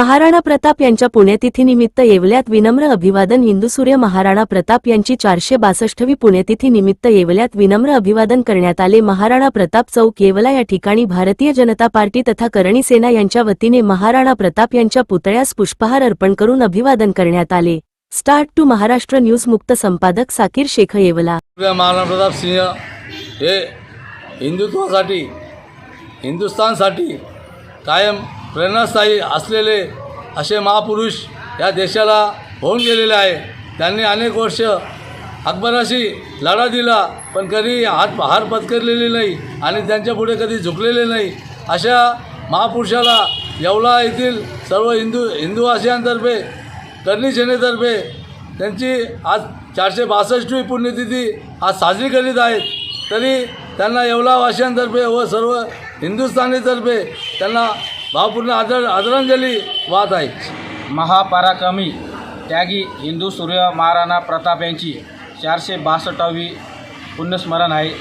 महाराणा प्रताप यांच्या पुण्यतिथीनिमित्त येवल्यात विनम्र अभिवादन इंदुसूर्य महाराणा प्रताप यांची चारशे बासष्टवी पुण्यतिथीनिमित्त येवल्यात विनम्र अभिवादन करण्यात आले. महाराणा प्रताप चौक येवला या ठिकाणी भारतीय जनता पार्टी तथा करणी सेना यांच्या वतीने महाराणा प्रताप यांच्या पुतळ्यास पुष्पहार अर्पण करून अभिवादन करण्यात आले. स्टार्ट टू महाराष्ट्र न्यूज मुक्त संपादक साकीर शेख येवला. महाराणा प्रताप सिंह हे हिंदुत्वासाठी हिंदुस्थानसाठी कायम प्रेरणास्थायी असलेले असे महापुरुष या देशाला होऊन गेलेले आहे. त्यांनी अनेक वर्ष अकबराशी लढा दिला पण कधी हात हार पत्करलेली नाही आणि त्यांच्यापुढे कधी झुकलेले नाही. अशा महापुरुषाला येवला येथील सर्व हिंदू हिंदू आशियांतर्फे करणी सेनेतर्फे त्यांची आज चारशे बासष्टवी पुण्यतिथी आज साजरी करीत आहेत. तरी त्यांना येवला वाशियांतर्फे व सर्व हिंदुस्थानीतर्फे त्यांना भावपूर्ण आदर आदरांजली वाहत आहे. महापराक्रमी त्यागी हिंदू सूर्य महाराणा प्रताप यांची चारशे बासष्टावी पुण्यस्मरण आहे.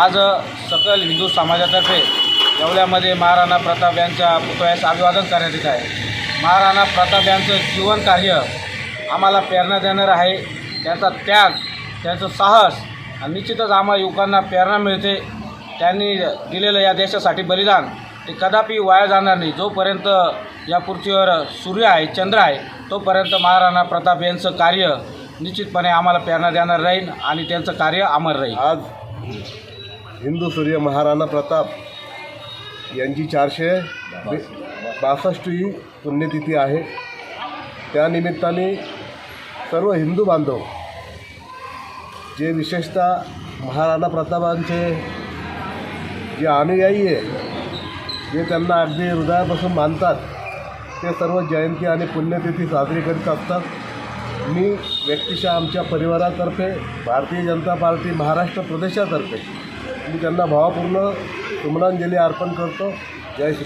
आज सकल हिंदू समाजातर्फे येवल्यामध्ये महाराणा प्रताप यांच्या पुतळ्यास अभिवादन करण्यात येत आहे. महाराणा प्रताप यांचं जीवन कार्य आम्हाला प्रेरणा देणारं आहे. त्यांचा त्याग त्यांचं साहस आणि निश्चितच आम्हा युवकांना प्रेरणा मिळते. त्यांनी दिलेलं या देशासाठी बलिदान. ते कदापि वाया जाणार नाही. जोपर्यंत या पृथ्वीवर सूर्य आहे चंद्र आहे तोपर्यंत महाराणा प्रताप यांचं कार्य निश्चितपणे आम्हाला प्रेरणा देणार राहील आणि त्यांचं कार्य अमर राहील. आज हिंदू सूर्य महाराणा प्रताप यांची चारशे बासष्ट ही पुण्यतिथी आहे. त्यानिमित्ताने सर्व हिंदू बांधव जे विशेषतः महाराणा प्रतापांचे जे अनुयायी आहे जे त्यांना अगदी हृदयापासून मानतात ते सर्व जयंती आणि पुण्यतिथी साजरी करीत असतात. मी व्यक्तिशः आमच्या परिवारातर्फे भारतीय जनता पार्टी महाराष्ट्र प्रदेशातर्फे मी त्यांना भावपूर्ण सुमनांजली अर्पण करतो. जय श्री